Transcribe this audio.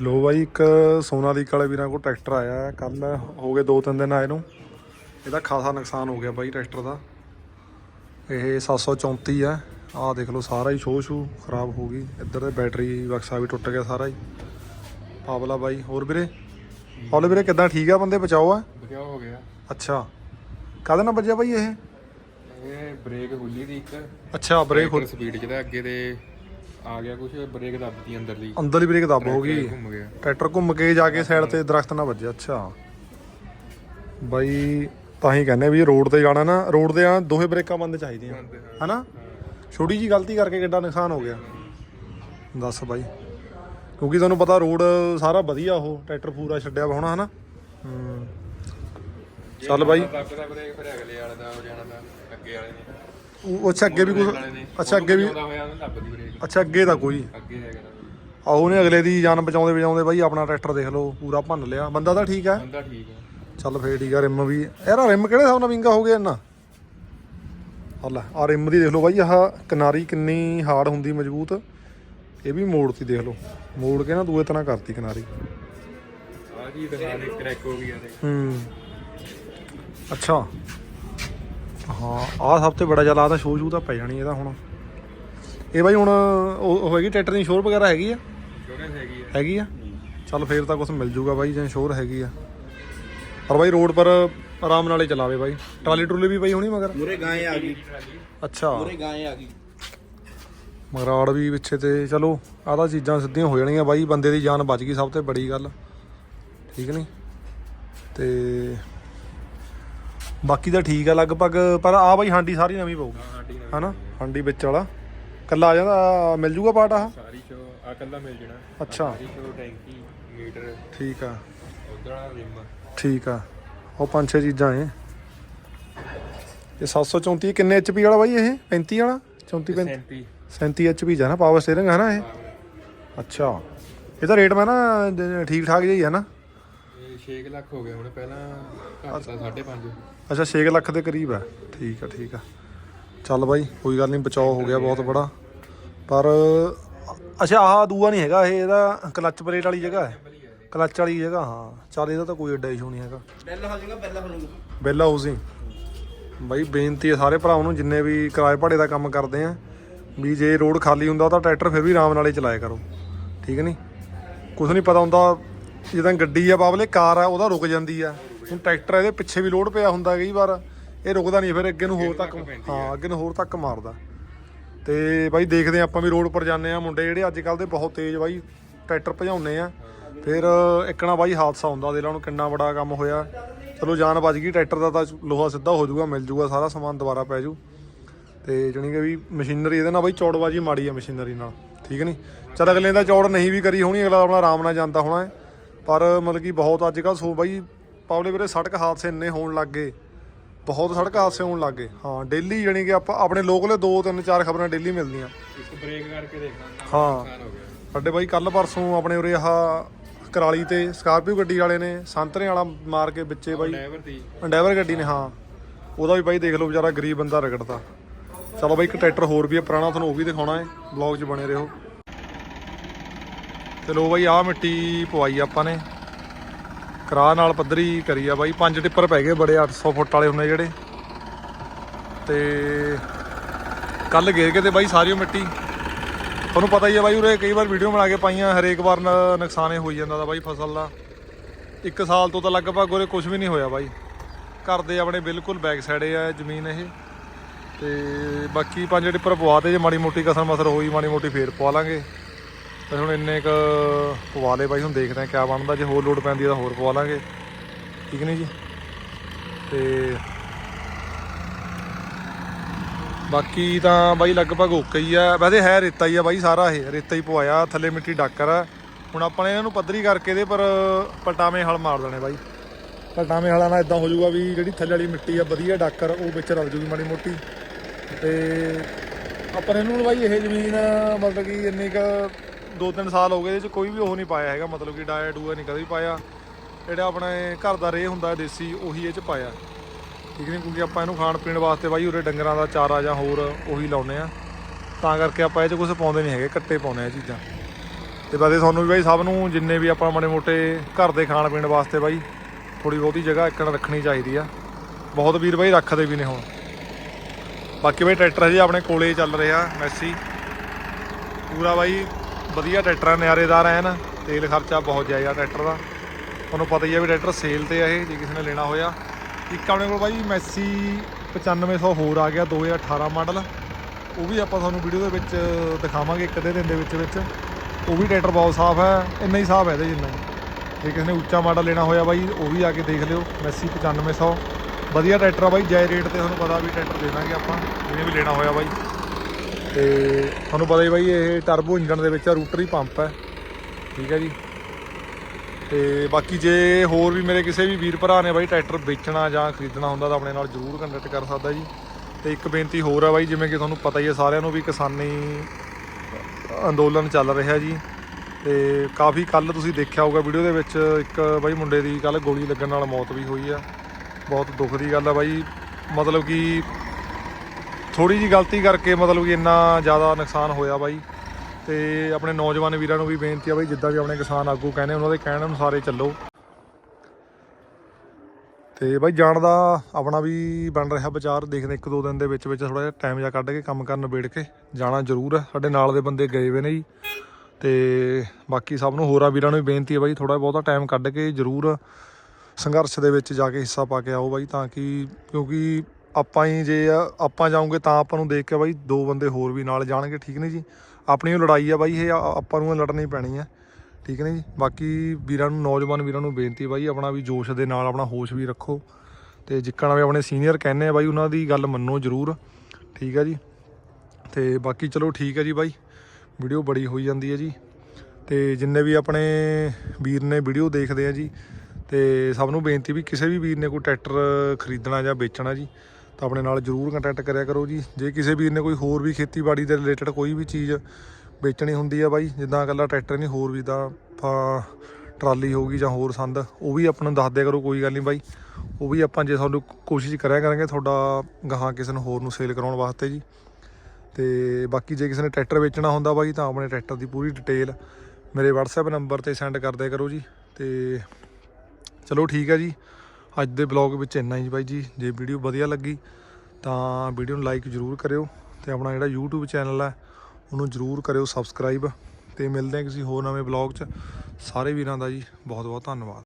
ਲੋ ਬਾਈ ਇੱਕ ਸੋਨਾਲੀਕ ਵਾਲੇ ਵੀਰਾਂ ਕੋਲ ਟਰੈਕਟਰ ਆਇਆ ਕੱਲ ਹੋ ਗਏ 2-3 ਦਿਨ ਆਏ ਨੂੰ। ਇਹਦਾ ਖਾਸਾ ਨੁਕਸਾਨ ਹੋ ਗਿਆ ਬਾਈ ਟਰੈਕਟਰ ਦਾ। ਇਹ 734 ਆ ਆਹ ਦੇਖ ਲਓ ਸਾਰਾ ਹੀ ਸ਼ੂ ਖਰਾਬ ਹੋ ਗਈ। ਇੱਧਰ ਦੇ ਬੈਟਰੀ ਬਕਸਾ ਵੀ ਟੁੱਟ ਗਿਆ ਸਾਰਾ ਹੀ। ਪਾਵਲਾ ਬਾਈ ਹੋਰ ਵੀਰੇ? ਹੌਲੇ ਵੀਰੇ ਕਿੱਦਾਂ? ਠੀਕ ਆ ਬੰਦੇ? ਬਚਾਓ ਆ? ਬਚਾਅ ਹੋ ਗਿਆ। ਅੱਛਾ। ਕਾਹਦੇ ਨਾਲ ਵੱਜਿਆ ਬਾਈ ਇਹ? ਇਹ ਬ੍ਰੇਕ ਹੁੱਲੀ ਦੀ ਇੱਕ। ਅੱਛਾ ਬ੍ਰੇਕ ਬ੍ਰੇਕ ਸਪੀਡ ਜਿਹਦਾ ਅੱਗੇ ਤੇ ਆ ਗਿਆ ਕੁਝ ਬ੍ਰੇਕ ਦੱਬਦੀ ਅੰਦਰਲੀ। ਅੰਦਰਲੀ ਬ੍ਰੇਕ ਦੱਬ ਹੋ ਗਈ। ਘੁੰਮ ਗਿਆ। ਟਰੈਕਟਰ ਘੁੰਮ ਕੇ ਜਾ ਕੇ ਸਾਈਡ ਤੇ ਦਰਖਤ ਨਾਲ ਵੱਜਿਆ ਅੱਛਾ। ਬਾਈ ਤਾਂ ਹੀ ਕਹਿੰਦੇ ਵੀ ਰੋਡ ਤੇ ਜਾਣਾ ਨਾ ਰੋਡ ਤੇ ਆ ਦੋਹੇ ਬ੍ਰੇਕਾਂ ਬੰਦ ਚਾਹੀਦੀਆਂ। ਹਨਾ? ਛੋਟੀ ਜੀ ਗਲਤੀ ਕਰਕੇ ਕਿੱਡਾ ਨੁਕਸਾਨ ਹੋ ਗਿਆ। ਦੱਸ ਬਾਈ। ਕਿਉਂਕਿ ਤੁਹਾਨੂੰ ਪਤਾ ਰੋਡ ਸਾਰਾ ਵਧੀਆ ਉਹ ਟਰੈਕਟਰ ਪੂਰਾ ਛੱਡਿਆ ਵਾ ਹੋਣਾ ਹਨਾ? ਚੱਲ ਬਾਈ। ਦੱਬਦਾ ਬ੍ਰੇਕ ਫਿਰ ਅਗਲੇ ਵਾਲੇ ਦਾ ਹੋ ਜਾਣਾ ਦਾ ਅੱਗੇ ਵਾਲੇ ਨੇ। ਉਹ ਅੱਛਾ ਅੱਗੇ ਵੀ ਕੁਝ ਅੱਛਾ ਅੱਗੇ ਵੀ ਅੱਛਾ ਅੱਗੇ ਤਾਂ ਕੋਈ? ਅੱਗੇ ਹੈਗਾ ਨਾ। ਆਹੋ ਨੇ ਅਗਲੇ ਦੀ ਜਾਨ ਬਚਾਉਂਦੇ ਬਚਾਉਂਦੇ ਬਾਈ ਆਪਣਾ ਟਰੈਕਟਰ ਦੇਖ ਲਓ ਪੂਰਾ ਭੰਨ ਲਿਆ। ਬੰਦਾ ਤਾਂ ਠੀਕ ਹੈ। ਬੰਦਾ ਠੀਕ ਹੈ। ਚੱਲ ਫੇਰ ਠੀਕ ਆ ਰਿਮ ਵੀ। ਯਾਰ ਰਿਮ ਕਿਹੜੇ ਹਿਸਾਬ ਨਾਲ ਵਿੰਗਾ ਹੋ ਗਿਆ ਇਹਨਾਂ ਹਲਾ ਆ ਰਿਮ ਦੀ ਦੇਖ ਲਓ ਬਾਈ ਆਹ ਕਿਨਾਰੀ ਕਿੰਨੀ ਹਾਰਡ ਹੁੰਦੀ ਮਜ਼ਬੂਤ। ਇਹ ਵੀ ਮੋੜਤੀ ਦੇਖ ਲਓ। ਮੋੜ ਕੇ ਨਾ ਦੂਏ ਤਰ੍ਹਾਂ ਕਰਤੀ ਕਿਨਾਰੀ। ਆ ਜੀ ਦਿਖਾ ਦੇ ਕ੍ਰੈਕ ਹੋ ਗਿਆ ਹੂੰ। ਅੱਛਾ। ਹਾਂ। ਆਹ ਸਭ ਤੋਂ ਬੜਾ ਜਲਾ ਤਾਂ ਸ਼ੋ ਸ਼ੂ ਤਾਂ ਪੈ ਜਾਣੀ ਇਹਦਾ ਹੁਣ। ਇਹ ਬਾਈ ਹੁਣ ਉਹ ਹੈਗੀ ਟਰੈਕਟਰ ਦੀ ਇੰਸ਼ੋਰ ਵਗੈਰਾ ਹੈਗੀ ਆ? ਇੰਸ਼ੋਰੈਂਸ ਹੈਗੀ ਹੈ ਹੈਗੀ ਆ? ਚੱਲ ਫੇਰ ਤਾਂ ਕੁਝ ਮਿਲ ਜੂਗਾ ਬਾਈ ਜੇ ਇੰਸ਼ੋਰ ਹੈਗੀ ਆ। ਪਰ ਬਾਈ ਰੋਡ ਪਰ ਆਰਾਮ ਨਾਲ ਚਲਾਵੇ ਬਾਈ। ਟਰਾਲੀ ਟਰੂਲੀ ਵੀ ਪਈ ਹੋਣੀ ਮਗਰ? ਮੂਰੇ ਗਾਂ ਆ ਗਈ। ਅੱਛਾ। ਮੂਰੇ ਗਾਂ ਆ ਗਈ। ਮਗਰਾੜ ਵੀ ਪਿੱਛੇ ਤੇ ਚਲੋ ਤਾਂ ਚੀਜ਼ਾਂ ਸਿੱਧੀਆਂ ਹੋ ਜਾਣਗੀਆਂ ਬਾਈ। ਬੰਦੇ ਦੀ ਜਾਨ ਬਚ ਗਈ ਸਭ ਤੋਂ ਬੜੀ ਗੱਲ। ਠੀਕ ਨਹੀਂ ਤੇ ਬਾਕੀ ਤਾਂ ਠੀਕ ਆ ਲਗਭਗ ਪਰ ਆ ਬਾਈ ਹਾਂਡੀ ਸਾਰੀ ਨਵੀਂ ਪਊਗੀ। ਹਨਾ? ਹਾਂਡੀ ਵਿੱਚ ਵਾਲਾ। ਕੱਲਾ ਆ ਜਾਂਦਾ ਮਿਲ ਜੂਗਾ ਪਾਰਟ ਆਹ? ਸਾਰੀ ਸ਼ੋ ਆ ਕੱਲਾ ਮਿਲ ਜਣਾ। ਅੱਛਾ। ਸਾਰੀ ਸ਼ੋ ਟੈਂਕੀ ਮੀਟਰ। ਠੀਕ ਆ। ਉਧਰ ਰਿਮ। ਠੀਕ ਆ। ਉਹ ਪੰਜ ਛੇ ਚੀਜ਼ਾਂ ਏ ਇਹ 734 ਕਿੰਨੇ ਐਚਪੀ ਵਾਲਾ ਬਾਈ ਇਹ? 35 ਵਾਲਾ? 34 35 ਸੈਂਤੀ। 37 ਐਚਪੀ ਦਾ ਨਾ ਪਾਵਰ ਸਟੀਅਰਿੰਗ ਹੈ ਨਾ ਇਹ? ਅੱਛਾ। ਇਹਦਾ ਰੇਟ ਮੈਂ ਨਾ ਜ- ਠੀਕ ਠਾਕ ਜਿਹਾ ਹੀ ਹੈ ਨਾ। ਇਹ 6 ਲੱਖ ਹੋ ਗਿਆ ਹੁਣ ਪਹਿਲਾਂ ਘੱਟ ਤਾਂ 5.5 ਅੱਛਾ 6 ਲੱਖ ਦੇ ਕਰੀਬ ਹੈ। ਠੀਕ ਆ ਠੀਕ ਆ ਚੱਲ ਬਾਈ ਕੋਈ ਗੱਲ ਨਹੀਂ ਬਚਾਓ ਹੋ ਗਿਆ ਬਹੁਤ ਬੜਾ। ਪਰ ਅੱਛਾ ਆਹ ਦੂਆ ਨਹੀਂ ਹੈਗਾ ਇਹ ਇਹਦਾ ਕਲੱਚ ਪਲੇਟ ਵਾਲੀ ਜਗ੍ਹਾ ਹੈ। ਕਲੱਚ ਵਾਲੀ ਜਗ੍ਹਾ ਹਾਂ। ਚੱਲ ਇਹਦਾ ਤਾਂ ਕੋਈ ਐਡਾ ਇਸ਼ੂ ਨਹੀਂ ਹੈਗਾ। ਬੈਲ ਹੋ ਜਾਏਗਾ ਬੈਲ ਹੋ ਜਾਏਗਾ ਬੈਲ ਹਾਊਸਿੰਗ ਬਾਈ ਬੇਨਤੀ ਹੈ ਸਾਰੇ ਭਰਾਵਾਂ ਨੂੰ ਜਿੰਨੇ ਵੀ ਕਿਰਾਏ ਭਾੜੇ ਦਾ ਕੰਮ ਕਰਦੇ ਆ ਵੀ ਜੇ ਰੋਡ ਖਾਲੀ ਹੁੰਦਾ ਤਾਂ ਟਰੈਕਟਰ ਫਿਰ ਵੀ ਆਰਾਮ ਨਾਲ ਹੀ ਚਲਾਇਆ ਕਰੋ। ਠੀਕ ਨਹੀਂ ਕੁਝ ਨਹੀਂ ਪਤਾ ਹੁੰਦਾ ਜਿੱਦਾਂ ਗੱਡੀ ਆ ਬਾਬਲੇ ਕਾਰ ਆ ਉਹਦਾ ਰੁਕ ਜਾਂਦੀ ਆ। ਹੁਣ ਟਰੈਕਟਰ ਇਹਦੇ ਪਿੱਛੇ ਵੀ ਲੋਡ ਪਿਆ ਹੁੰਦਾ ਕਈ ਵਾਰ ਇਹ ਰੁਕਦਾ ਨਹੀਂ ਫਿਰ ਅੱਗੇ ਨੂੰ ਹੋਰ ਤੱਕ ਹਾਂ ਅੱਗੇ ਨੂੰ ਹੋਰ ਤੱਕ ਮਾਰਦਾ। ਤੇ ਬਾਈ ਦੇਖਦੇ ਆ ਆਪਾਂ ਵੀ ਰੋਡ ਪਰ ਜਾਂਦੇ ਆ ਮੁੰਡੇ ਜਿਹੜੇ ਅੱਜ ਕੱਲ ਦੇ ਬਹੁਤ ਤੇਜ਼ ਬਾਈ ਟਰੈਕਟਰ ਭਜਾਉਂਦੇ ਆ। ਫਿਰ ਇੱਕਣਾ ਬਾਈ ਹਾਦਸਾ ਹੁੰਦਾ ਦੇ ਲਾ ਨੂੰ ਕਿੰਨਾ ਬੜਾ ਕੰਮ ਹੋਇਆ। ਚਲੋ ਜਾਨ ਬਚ ਗਈ ਟਰੈਕਟਰ ਦਾ ਤਾਂ ਲੋਹਾ ਸਿੱਧਾ ਹੋ ਜਾਊਗਾ ਮਿਲ ਜਾਊਗਾ ਸਾਰਾ ਸਮਾਨ ਦੁਬਾਰਾ ਪੈ ਜਾਊ। ਤੇ ਜਾਣੀ ਕਿ ਵੀ ਮਸ਼ੀਨਰੀ ਇਹਦੇ ਨਾਲ ਬਾਈ ਚੌੜਬਾਜੀ ਮਾੜੀ ਆ ਮਸ਼ੀਨਰੀ ਨਾਲ ਠੀਕ ਨਹੀਂ ਚਲ ਅਗਲੇ ਦਾ ਚੌੜ ਨਹੀਂ ਵੀ ਕਰੀ ਹੋਣੀ ਅਗਲਾ ਆਪਣਾ ਆਰਾਮ ਨਾਲ ਜਾਂਦਾ ਹੋਣਾ ਪਰ ਮਤਲਬ ਕਿ ਬਹੁਤ ਅੱਜ ਕੱਲ ਸੋ ਬਾਈ ਪਾਵਲੇ ਵੀਰੇ ਸੜਕ ਹਾਦਸੇ ਇੰਨੇ ਹੋਣ ਲੱਗ ਗਏ। ਬਹੁਤ ਸੜਕ ਹਾਦਸੇ ਹੋਣ ਲੱਗ ਗਏ। ਹਾਂ ਡੇਲੀ ਜਾਣੀ ਕਿ ਆਪਾਂ ਆਪਣੇ ਲੋਕਲੇ ਦੋ ਤਿੰਨ ਚਾਰ ਖਬਰਾਂ ਡੇਲੀ ਮਿਲਦੀਆਂ। ਇੱਕ ਬ੍ਰੇਕ ਕਰਕੇ ਦੇਖਣਾ ਹਾਂ। ਸਾਡੇ ਬਾਈ ਕੱਲ ਪਰਸੋਂ ਆਪਣੇ ਉਰੇ ਆਹ ਕਰਾਲੀ ਤੇ ਸਕਾਰਪੀਓ ਗੱਡੀ ਵਾਲੇ ਨੇ ਸੰਤਰੇ ਵਾਲਾ ਮਾਰ ਕੇ ਵਿੱਚੇ ਬਾਈ ਡਰਾਈਵਰ ਗੱਡੀ ਨੇ ਹਾਂ। ਉਹਦਾ ਵੀ ਬਾਈ ਦੇਖ ਲਓ ਵਿਚਾਰਾ ਗਰੀਬ ਬੰਦਾ ਰਗੜਦਾ। ਚਲੋ ਬਾਈ ਇੱਕ ਟਰੈਕਟਰ ਹੋਰ ਵੀ ਹੈ ਪੁਰਾਣਾ ਤੁਹਾਨੂੰ ਉਹ ਵੀ ਦਿਖਾਉਣਾ ਹੈ। ਬਲੌਗ 'ਚ ਬਣੇ ਰਹੋ। ਤੇ ਲੋ ਬਾਈ ਆਹ ਮਿੱਟੀ ਪਵਾਈ ਆਪਾਂ ਨੇ। ਕਰਾ ਨਾਲ ਪੱਧਰੀ ਕਰੀ ਆ ਬਾਈ। ਪੰਜ ਟਿੱਪਰ ਪੈ ਗਏ ਬੜੇ 800 ਫੁੱਟ ਵਾਲੇ ਹੁੰਦੇ ਜਿਹੜੇ। ਤੇ ਕੱਲ ਗੇਰ ਕੇ ਤੇ ਬਾਈ ਸਾਰੀ ਉਹ ਮਿੱਟੀ। ਤੁਹਾਨੂੰ ਪਤਾ ਹੀ ਹੈ ਬਾਈ ਉਰੇ ਕਈ ਵਾਰ ਵੀਡੀਓ ਬਣਾ ਕੇ ਪਾਈਆਂ, ਹਰੇਕ ਵਾਰ ਨ- ਨੁਕਸਾਨ ਹੀ ਹੋਈ ਜਾਂਦਾ ਦਾ ਬਾਈ ਫਸਲ ਦਾ। ਇੱਕ ਸਾਲ ਤੋਂ ਤਾਂ ਲਗਭਗ ਉਰੇ ਕੁਝ ਵੀ ਨਹੀਂ ਹੋਇਆ ਬਾਈ। ਘਰ ਦੇ ਆਪਣੇ ਬਿਲਕੁਲ ਬੈਕ ਸਾਈਡੇ ਆ ਜ਼ਮੀਨ ਇਹ। ਤੇ ਬਾਕੀ ਪੰਜ ਟਿੱਪਰ ਪਵਾ ਤੇ ਜੇ ਮਾੜੀ ਮੋਟੀ ਕਸਰ ਮਸਰ ਹੋਈ, ਮਾੜੀ ਮੋਟੀ ਫੇਰ ਪਵਾ ਲਾਂਗੇ। ਤੇ ਹੁਣ ਇੰਨੇ ਕ ਪਵਾ ਲੇ ਬਾਈ ਹੁਣ ਦੇਖਦੇ ਆ ਕਿਆ ਬਣਦਾ, ਜੇ ਹੋਰ ਲੋਡ ਪੈਂਦੀ ਆ ਤਾਂ ਹੋਰ ਪਵਾ ਲਾਂਗੇ। ਠੀਕ ਨਹੀਂ ਜੀ? ਤੇ ਬਾਕੀ ਤਾਂ ਬਾਈ ਲਗਭਗ ਓਕੇ ਹੀ ਆ। ਵੈਸੇ ਹੈ ਰੇਤਾ ਹੀ ਆ ਬਾਈ ਸਾਰਾ ਇਹ, ਰੇਤਾ ਹੀ ਪਵਾਇਆ, ਥੱਲੇ ਮਿੱਟੀ ਡਾਕਰ ਆ। ਹੁਣ ਆਪਾਂ ਨੇ ਇਹਨਾਂ ਨੂੰ ਪੱਧਰੀ ਕਰਕੇ ਦੇ ਪਰ ਪਟਾਵੇਂ ਹਲ ਮਾਰ ਦੇਣੇ ਬਾਈ। ਪਟਾਵੇਂ ਹਲਾਂ ਨਾਲ ਇਦਾਂ ਹੋ ਜਾਊਗਾ ਵੀ ਜਿਹੜੀ ਥੱਲੇ ਵਾਲੀ ਮਿੱਟੀ ਆ, ਵਧੀਆ ਡਾਕਰ, ਉਹ ਵਿੱਚ ਰਲ ਜੂਗੀ ਮਾੜੀ ਮੋਟੀ। ਤੇ ਆਪਾਂ ਇਹਨੂੰ ਬਾਈ ਇਹ ਜ਼ਮੀਨ, ਮਤਲਬ ਕਿ ਇੰਨੀ ਕ ਦੋ ਤਿੰਨ ਸਾਲ ਹੋ ਗਏ, ਇਹਦੇ ਚ ਕੋਈ ਵੀ ਉਹ ਨਹੀਂ ਪਾਇਆ ਹੈਗਾ, ਮਤਲਬ ਕਿ ਡਾਇਆ ਡੂਆ ਨਹੀਂ ਕਦੇ ਵੀ ਪਾਇਆ। ਜਿਹੜਾ ਆਪਣੇ ਘਰ ਦਾ ਰੇ ਹੁੰਦਾ ਦੇਸੀ, ਉਹੀ ਇਹ ਚ ਪਾਇਆ। ਠੀਕ ਨਹੀਂ ਕਿਉਂਕਿ ਆਪਾਂ ਇਹਨੂੰ ਖਾਣ ਪੀਣ ਵਾਸਤੇ ਬਾਈ ਉਰੇ ਡੰਗਰਾਂ ਦਾ ਚਾਰਾ ਜਾਂ ਹੋਰ ਉਹੀ ਲਾਉਨੇ ਆ। ਤਾਂ ਕਰਕੇ ਆਪਾਂ ਇਹ ਚ ਕੁਝ ਪਾਉਂਦੇ ਨਹੀਂ ਹੈਗੇ, ਕੱਟੇ ਪਾਉਂਦੇ ਆ ਇਹ ਚੀਜ਼ਾਂ। ਤੇ ਵੈਸੇ ਤੁਹਾਨੂੰ ਵੀ ਬਾਈ ਸਭ ਨੂੰ ਜਿੰਨੇ ਵੀ ਆਪਾਂ ਮਾੜੇ ਮੋਟੇ ਘਰ ਦੇ ਖਾਣ ਪੀਣ ਵਾਸਤੇ ਬਾਈ ਥੋੜੀ ਬਹੁਤੀ ਜਗ੍ਹਾ ਇੱਕਣ ਰੱਖਣੀ ਚਾਹੀਦੀ ਆ। ਬਹੁਤ ਵੀਰ ਬਾਈ ਰੱਖਦੇ ਵੀ ਨੇ ਹੁਣ। ਬਾਕੀ ਬਾਈ ਟਰੈਕਟਰ ਜੀ ਆਪਣੇ ਕੋਲੇ ਚੱਲ ਰਿਹਾ, ਮੈਸੀ। ਪੂਰਾ ਬਾਈ ਵਧੀਆ ਟਰੈਕਟਰ ਆ ਨਿਆਰੇਦਾਰ ਐਨ, ਤੇਲ ਖਰਚਾ ਬਹੁਤ ਜਾਇਆ ਟਰੈਕਟਰ ਦਾ। ਤੁਹਾਨੂੰ ਪਤਾ ਹੀ ਆ ਵੀ ਟਰੈਕਟਰ ਸੇਲ ਤੇ ਆ ਇਹ, ਜੇ ਕਿਸੇ ਨੇ ਲੈਣਾ ਹੋਇਆ। ਇੱਕ ਆਪਣੇ ਕੋਲ ਬਾਈ ਮੈਸੀ 9500 ਹੋਰ ਆ ਗਿਆ 2018 ਮਾਡਲ। ਉਹ ਵੀ ਆਪਾਂ ਤੁਹਾਨੂੰ ਵੀਡੀਓ ਦੇ ਵਿੱਚ ਦਿਖਾਵਾਂਗੇ ਇੱਕ ਅੱਧੇ ਦਿਨ ਦੇ ਵਿੱਚ ਵਿੱਚ। ਉਹ ਵੀ ਟਰੈਕਟਰ ਬਹੁਤ ਸਾਫ਼ ਹੈ, ਇੰਨਾ ਹੀ ਸਾਫ਼ ਹੈ ਇਹਦੇ ਜਿੰਨਾ। ਹੀ ਜੇ ਕਿਸੇ ਨੇ ਉੱਚਾ ਮਾਡਲ ਲੈਣਾ ਹੋਇਆ ਬਾਈ, ਉਹ ਵੀ ਆ ਕੇ ਦੇਖ ਲਿਓ, ਮੈਸੀ 9500 ਵਧੀਆ ਟਰੈਕਟਰ ਆ ਬਾਈ ਜਾਇ ਰੇਟ ਤੇ ਤੁਹਾਨੂੰ ਪਤਾ ਵੀ ਟਰੈਕਟਰ ਦੇ ਦਾਂਗੇ ਆਪਾਂ ਜਿਹਨੇ ਵੀ ਲੈਣਾ ਹੋਇਆ ਬਾਈ। ਤੇ ਤੁਹਾਨੂੰ ਪਤਾ ਹੀ ਬਾਈ, ਇਹ ਟਰਬੋ ਇੰਜਨ ਦੇ ਵਿੱਚ ਆ ਰੂਟਰੀ ਪੰਪ ਹੈ। ਠੀਕ ਹੈ ਜੀ। ਤੇ ਬਾਕੀ ਜੇ ਹੋਰ ਵੀ ਮੇਰੇ ਕਿਸੇ ਵੀ ਵੀਰ ਭਰਾ ਨੇ ਬਾਈ ਟਰੈਕਟਰ ਵੇਚਣਾ ਜਾਂ ਖਰੀਦਣਾ ਹੁੰਦਾ ਤਾਂ ਆਪਣੇ ਨਾਲ ਜਰੂਰ ਕੰਟੈਕਟ ਕਰ ਸਕਦਾ ਜੀ। ਤੇ ਇੱਕ ਬੇਨਤੀ ਹੋਰ ਹੈ ਬਾਈ, ਜਿਵੇਂ ਕਿ ਤੁਹਾਨੂੰ ਪਤਾ ਹੀ ਹੈ, ਸਾਰਿਆਂ ਨੂੰ ਵੀ ਕਿਸਾਨੀ ਅੰਦੋਲਨ ਚੱਲ ਰਿਹਾ ਜੀ। ਤੇ ਕਾਫੀ ਕੱਲ ਤੁਸੀਂ ਦੇਖਿਆ ਹੋਊਗਾ ਵੀਡੀਓ ਦੇ ਵਿੱਚ, ਇੱਕ ਬਾਈ ਮੁੰਡੇ ਦੀ ਕੱਲ ਗੋਲੀ ਲੱਗਣ ਨਾਲ ਮੌਤ ਵੀ ਹੋਈ ਆ। ਬਹੁਤ ਦੁੱਖ ਦੀ ਗੱਲ ਆ ਬਾਈ। ਮਤਲਬ ਕਿ ਥੋੜੀ ਜੀ ਗਲਤੀ ਕਰਕੇ ਮਤਲਬ ਕਿ ਇੰਨਾ ਜ਼ਿਆਦਾ ਨੁਕਸਾਨ ਹੋਇਆ ਬਾਈ। ਤੇ ਆਪਣੇ ਨੌਜਵਾਨ ਵੀਰਾਂ ਨੂੰ ਵੀ ਬੇਨਤੀ ਆ ਬਾਈ, ਜਿੱਦਾਂ ਵੀ ਆਪਣੇ ਕਿਸਾਨ ਆਗੂ ਕਹਿੰਦੇ, ਉਹਨਾਂ ਦੇ ਕਹਿਣ ਅਨੁਸਾਰ ਚੱਲੋ। ਤੇ ਬਾਈ, ਜਾਣ ਦਾ ਆਪਣਾ ਵੀ ਬਣ ਰਿਹਾ ਵਿਚਾਰ। ਦੇਖਦੇ ਇੱਕ ਦੋ ਦਿਨ ਦੇ ਵਿੱਚ ਵਿੱਚ ਥੋੜਾ ਜਿਹਾ ਟਾਈਮ ਜਾ ਕੱਢ ਕੇ ਕੰਮ ਕਰਨ ਨਿਬੇੜ ਕੇ ਜਾਣਾ ਜ਼ਰੂਰ ਹੈ ਸਾਡੇ ਨਾਲ ਦੇ ਬੰਦੇ ਗਏ ਹੋਏ ਨੇ ਜੀ। ਤੇ ਬਾਕੀ ਸਭ ਨੂੰ ਹੋਰਾਂ ਵੀਰਾਂ ਨੂੰ ਵੀ ਬੇਨਤੀ ਹੈ ਬਾਈ ਥੋੜਾ ਬਹੁਤਾ ਟਾਈਮ ਕੱਢ ਕੇ ਜ਼ਰੂਰ ਸੰਘਰਸ਼ ਦੇ ਵਿੱਚ ਜਾ ਕੇ ਹਿੱਸਾ ਪਾ ਕੇ ਆਓ ਬਾਈ, ਤਾਂ ਕਿ ਕਿਉਂਕਿ ਆਪਾਂ ਹੀ ਜੇ ਆਪਾਂ ਜਾਓਗੇ ਤਾਂ ਆਪਾਂ ਨੂੰ ਦੇਖ ਕੇ ਬਾਈ ਦੋ ਬੰਦੇ ਹੋਰ ਵੀ ਨਾਲ ਜਾਣਗੇ, ਠੀਕ ਨਹੀਂ ਜੀ? ਆਪਣੀ ਉਹ ਲੜਾਈ ਆ ਬਾਈ, ਇਹ ਆਪਾਂ ਨੂੰ ਲੜਨੀ ਪੈਣੀ ਆ, ਠੀਕ ਨੇ ਜੀ? ਬਾਕੀ ਵੀਰਾਂ ਨੂੰ, ਨੌਜਵਾਨ ਵੀਰਾਂ ਨੂੰ ਬੇਨਤੀ ਬਾਈ, ਆਪਣਾ ਵੀ ਜੋਸ਼ ਦੇ ਨਾਲ ਆਪਣਾ ਹੋਸ਼ ਵੀ ਰੱਖੋ ਤੇ ਜਿੱਕਣਾ ਵੀ ਆਪਣੇ ਸੀਨੀਅਰ ਕਹਿੰਦੇ ਆ ਬਾਈ, ਉਹਨਾਂ ਦੀ ਗੱਲ ਮੰਨੋ ਜ਼ਰੂਰ, ਠੀਕ ਆ ਜੀ? ਤੇ ਬਾਕੀ ਚਲੋ ਠੀਕ ਹੈ ਜੀ ਬਾਈ, ਵੀਡੀਓ ਬੜੀ ਹੋਈ ਜਾਂਦੀ ਹੈ ਜੀ, ਤੇ ਜਿੰਨੇ ਵੀ ਆਪਣੇ ਵੀਰ ਨੇ ਵੀਡੀਓ ਦੇਖਦੇ ਆ ਜੀ, ਤੇ ਸਭ ਨੂੰ ਬੇਨਤੀ ਵੀ ਕਿਸੇ ਵੀ ਵੀਰ ਨੇ ਕੋਈ ਟਰੈਕਟਰ ਖਰੀਦਣਾ ਜਾਂ ਵੇਚਣਾ ਜੀ ਤਾਂ ਆਪਣੇ ਨਾਲ ਜਰੂਰ ਕੰਟੈਕਟ ਕਰਿਆ ਕਰੋ ਜੀ। ਜੇ ਕਿਸੇ ਵੀਰ ਨੇ ਕੋਈ ਹੋਰ ਵੀ ਖੇਤੀਬਾੜੀ ਦੇ ਰਿਲੇਟਡ ਕੋਈ ਵੀ ਚੀਜ਼ ਵੇਚਣੀ ਹੁੰਦੀ ਆ ਬਾਈ, ਜਿੱਦਾਂ ਇਕੱਲਾ ਟਰੈਕਟਰ ਨਹੀਂ, ਹੋਰ ਵੀ ਤਾਂ ਆਪਾਂ ਟਰਾਲੀ ਹੋਊਗੀ ਜਾਂ ਹੋਰ ਸੰਦ, ਉਹ ਵੀ ਆਪਾਂ ਨੂੰ ਦੱਸ ਦਿਆ ਕਰੋ, ਕੋਈ ਗੱਲ ਨਹੀਂ ਬਾਈ। ਉਹ ਵੀ ਆਪਾਂ ਜੇ ਤੁਹਾਨੂੰ ਕੋਸ਼ਿਸ਼ ਕਰਿਆ ਕਰਾਂਗੇ ਤੁਹਾਡਾ ਗਾਹਾਂ ਕਿਸੇ ਨੂੰ ਹੋਰ ਨੂੰ ਸੇਲ ਕਰਾਉਣ ਵਾਸਤੇ ਜੀ। ਤੇ ਬਾਕੀ ਜੇ ਕਿਸੇ ਨੇ ਟਰੈਕਟਰ ਵੇਚਣਾ ਹੁੰਦਾ ਬਾਈ, ਤਾਂ ਆਪਣੇ ਟਰੈਕਟਰ ਦੀ ਪੂਰੀ ਡਿਟੇਲ ਮੇਰੇ WhatsApp ਨੰਬਰ ਤੇ ਸੈਂਡ ਕਰ ਦਿਆ ਕਰੋ ਜੀ। ਤੇ ਚਲੋ ਠੀਕ ਹੈ ਜੀ। ਅੱਜ ਦੇ ਬਲੌਗ ਵਿੱਚ ਇੰਨਾ ਹੀ ਬਾਈ ਜੀ, ਜੇ ਵੀਡੀਓ ਵਧੀਆ ਲੱਗੀ ਤਾਂ ਵੀਡੀਓ ਨੂੰ ਲਾਈਕ ਜ਼ਰੂਰ ਕਰਿਓ ਤੇ ਆਪਣਾ ਜਿਹੜਾ YouTube ਚੈਨਲ ਹੈ ਉਹਨੂੰ ਜ਼ਰੂਰ ਕਰਿਓ ਸਬਸਕ੍ਰਾਈਬ ਤੇ ਮਿਲਦੇ ਹਾਂ ਕਿਸੇ ਹੋਰ ਨਵੇਂ ਬਲੌਗ 'ਚ। ਸਾਰੇ ਵੀਰਾਂ ਦਾ ਜੀ ਬਹੁਤ ਬਹੁਤ ਧੰਨਵਾਦ।